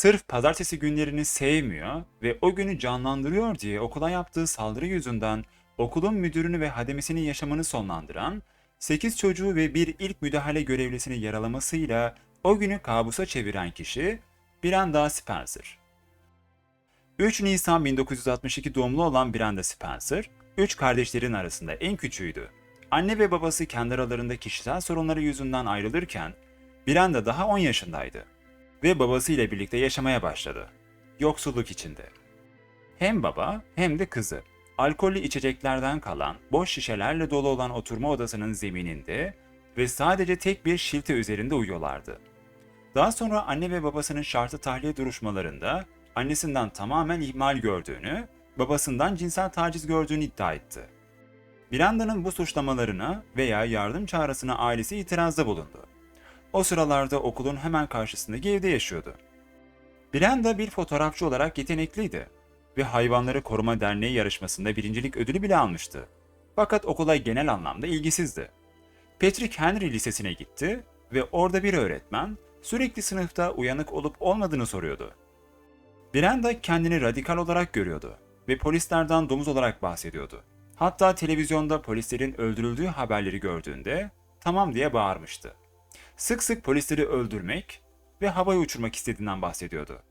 Sırf pazartesi günlerini sevmiyor ve o günü canlandırıyor diye okula yaptığı saldırı yüzünden okulun müdürünü ve hademesinin yaşamını sonlandıran 8 çocuğu ve bir ilk müdahale görevlisini yaralamasıyla o günü kabusa çeviren kişi Brenda Spencer. 3 Nisan 1962 doğumlu olan Brenda Spencer, 3 kardeşlerin arasında en küçüğüydü. Anne ve babası kendi aralarında kişisel sorunları yüzünden ayrılırken Brenda daha 10 yaşındaydı ve babasıyla birlikte yaşamaya başladı. Yoksulluk içinde. Hem baba hem de kızı alkollü içeceklerden kalan boş şişelerle dolu olan oturma odasının zemininde ve sadece tek bir şilte üzerinde uyuyorlardı. Daha sonra anne ve babasının şartı tahliye duruşmalarında annesinden tamamen ihmal gördüğünü, babasından cinsel taciz gördüğünü iddia etti. Branda'nın bu suçlamalarına veya yardım çağrısına ailesi itirazda bulundu. O sıralarda okulun hemen karşısındaki evde yaşıyordu. Brenda bir fotoğrafçı olarak yetenekliydi ve Hayvanları Koruma Derneği yarışmasında birincilik ödülü bile almıştı. Fakat okula genel anlamda ilgisizdi. Patrick Henry Lisesi'ne gitti ve orada bir öğretmen sürekli sınıfta uyanık olup olmadığını soruyordu. Brenda kendini radikal olarak görüyordu ve polislerden domuz olarak bahsediyordu. Hatta televizyonda polislerin öldürüldüğü haberleri gördüğünde tamam diye bağırmıştı. Sık sık polisleri öldürmek ve havaya uçurmak istediğinden bahsediyordu.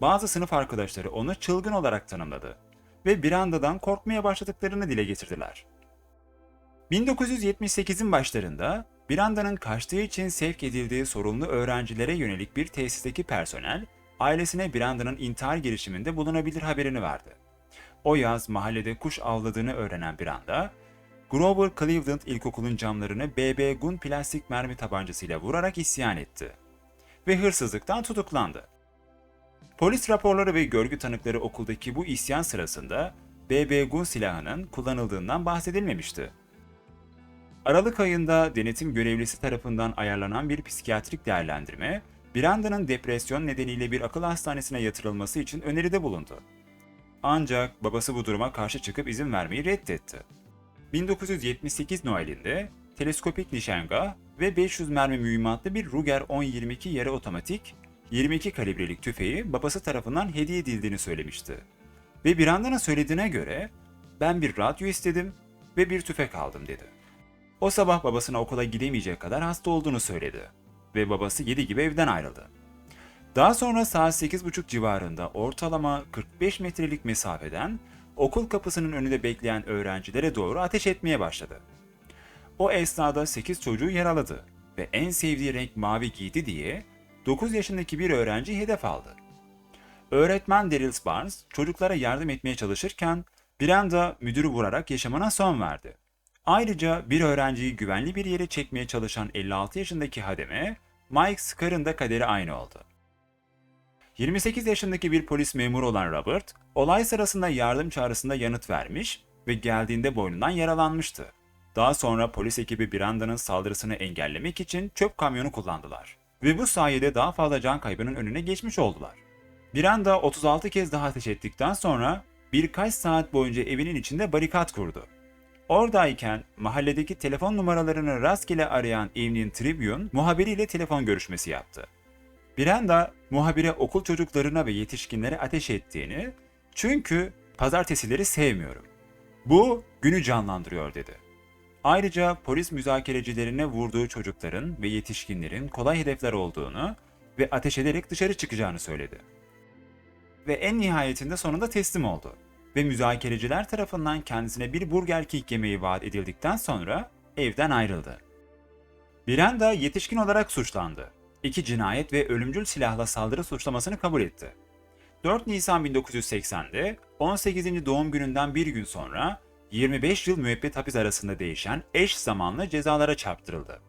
Bazı sınıf arkadaşları onu çılgın olarak tanımladı ve Branda'dan korkmaya başladıklarını dile getirdiler. 1978'in başlarında Branda'nın kaçtığı için sevk edildiği sorumlu öğrencilere yönelik bir tesisteki personel, ailesine Branda'nın intihar girişiminde bulunabilir haberini verdi. O yaz mahallede kuş avladığını öğrenen Branda, Grover Cleveland İlkokulu'nun camlarını BB Gun plastik mermi tabancasıyla vurarak isyan etti ve hırsızlıktan tutuklandı. Polis raporları ve görgü tanıkları okuldaki bu isyan sırasında BB Gun silahının kullanıldığından bahsedilmemişti. Aralık ayında denetim görevlisi tarafından ayarlanan bir psikiyatrik değerlendirme, Branda'nın depresyon nedeniyle bir akıl hastanesine yatırılması için öneride bulundu. Ancak babası bu duruma karşı çıkıp izin vermeyi reddetti. 1978 Noel'inde teleskopik nişangah ve 500 mermi mühimmatlı bir Ruger 10-22 yarı otomatik 22 kalibrelik tüfeği babası tarafından hediye edildiğini söylemişti. Ve Brandon'a söylediğine göre ben bir radyo istedim ve bir tüfek aldım dedi. O sabah babasına okula gidemeyecek kadar hasta olduğunu söyledi ve babası 7 gibi evden ayrıldı. Daha sonra saat 8.30 civarında ortalama 45 metrelik mesafeden okul kapısının önünde bekleyen öğrencilere doğru ateş etmeye başladı. O esnada 8 çocuğu yaraladı ve en sevdiği renk mavi giydi diye 9 yaşındaki bir öğrenci hedef aldı. Öğretmen Daryl Barnes çocuklara yardım etmeye çalışırken Brenda müdürü vurarak yaşamına son verdi. Ayrıca bir öğrenciyi güvenli bir yere çekmeye çalışan 56 yaşındaki hademe Mike Scar'ın da kaderi aynı oldu. 28 yaşındaki bir polis memuru olan Robert, olay sırasında yardım çağrısında yanıt vermiş ve geldiğinde boynundan yaralanmıştı. Daha sonra polis ekibi Branda'nın saldırısını engellemek için çöp kamyonu kullandılar. Ve bu sayede daha fazla can kaybının önüne geçmiş oldular. Branda 36 kez daha ateş ettikten sonra birkaç saat boyunca evinin içinde barikat kurdu. Oradayken mahalledeki telefon numaralarını rastgele arayan Evening Tribune muhabiriyle telefon görüşmesi yaptı. Brenda muhabire okul çocuklarına ve yetişkinlere ateş ettiğini çünkü pazartesileri sevmiyorum. Bu günü canlandırıyor dedi. Ayrıca polis müzakerecilerine vurduğu çocukların ve yetişkinlerin kolay hedefler olduğunu ve ateş ederek dışarı çıkacağını söyledi. Ve en nihayetinde sonunda teslim oldu ve müzakereciler tarafından kendisine bir Burger King yemeği vaat edildikten sonra evden ayrıldı. Brenda yetişkin olarak suçlandı. İki cinayet ve ölümcül silahla saldırı suçlamasını kabul etti. 4 Nisan 1980'de 18. doğum gününden bir gün sonra 25 yıl müebbet hapis arasında değişen eş zamanlı cezalara çarptırıldı.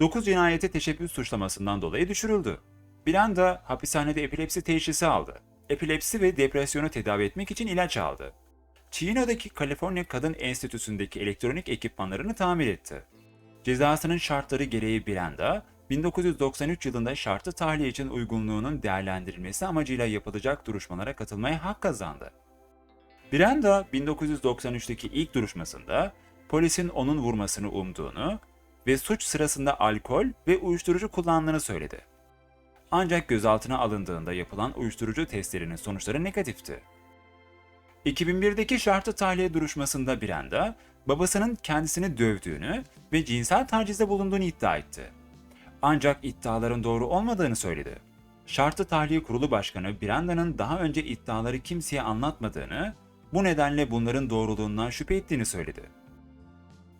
9 cinayete teşebbüs suçlamasından dolayı düşürüldü. Brenda hapishanede epilepsi teşhisi aldı. Epilepsi ve depresyonu tedavi etmek için ilaç aldı. Chino'daki Kaliforniya Kadın Enstitüsü'ndeki elektronik ekipmanlarını tamir etti. Cezasının şartları gereği Brenda, 1993 yılında şartlı tahliye için uygunluğunun değerlendirilmesi amacıyla yapılacak duruşmalara katılmaya hak kazandı. Brenda 1993'teki ilk duruşmasında polisin onun vurmasını umduğunu ve suç sırasında alkol ve uyuşturucu kullandığını söyledi. Ancak gözaltına alındığında yapılan uyuşturucu testlerinin sonuçları negatifti. 2001'deki şartlı tahliye duruşmasında Brenda, babasının kendisini dövdüğünü ve cinsel tacizde bulunduğunu iddia etti. Ancak iddiaların doğru olmadığını söyledi. Şartlı Tahliye Kurulu Başkanı Brenda'nın daha önce iddiaları kimseye anlatmadığını, bu nedenle bunların doğruluğundan şüphe ettiğini söyledi.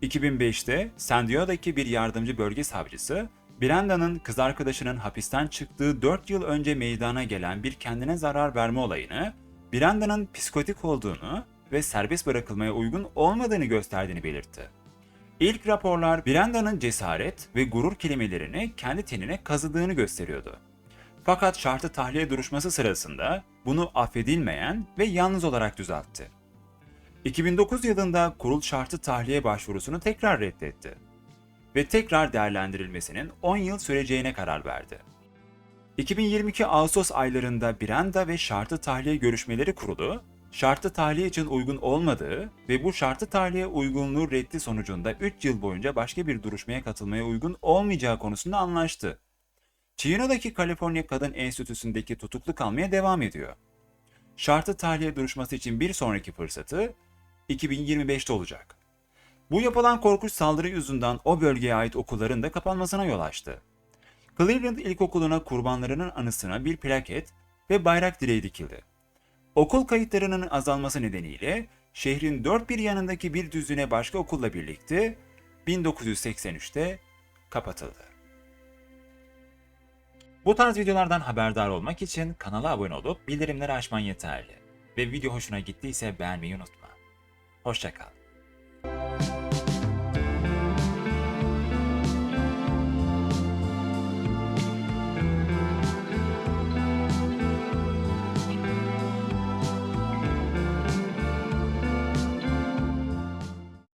2005'te San Diego'daki bir yardımcı bölge savcısı, Brenda'nın kız arkadaşının hapisten çıktığı 4 yıl önce meydana gelen bir kendine zarar verme olayını, Brenda'nın psikotik olduğunu ve serbest bırakılmaya uygun olmadığını gösterdiğini belirtti. İlk raporlar Brenda'nın cesaret ve gurur kelimelerini kendi tenine kazıdığını gösteriyordu. Fakat şartlı tahliye duruşması sırasında bunu affedilmeyen ve yalnız olarak düzeltti. 2009 yılında kurul şartlı tahliye başvurusunu tekrar reddetti ve tekrar değerlendirilmesinin 10 yıl süreceğine karar verdi. 2022 Ağustos aylarında Brenda ve şartlı tahliye görüşmeleri kurulu, şartlı tahliye için uygun olmadığı ve bu şartlı tahliye uygunluğu reddi sonucunda 3 yıl boyunca başka bir duruşmaya katılmaya uygun olmayacağı konusunda anlaştı. Chino'daki Kaliforniya Kadın Enstitüsü'ndeki tutuklu kalmaya devam ediyor. Şartlı tahliye duruşması için bir sonraki fırsatı 2025'te olacak. Bu yapılan korkunç saldırı yüzünden o bölgeye ait okulların da kapanmasına yol açtı. Cleveland İlkokulu'na kurbanlarının anısına bir plaket ve bayrak direği dikildi. Okul kayıtlarının azalması nedeniyle şehrin dört bir yanındaki bir düzine başka okulla birlikte 1983'te kapatıldı. Bu tarz videolardan haberdar olmak için kanala abone olup bildirimleri açman yeterli. Ve video hoşuna gittiyse beğenmeyi unutma. Hoşçakal.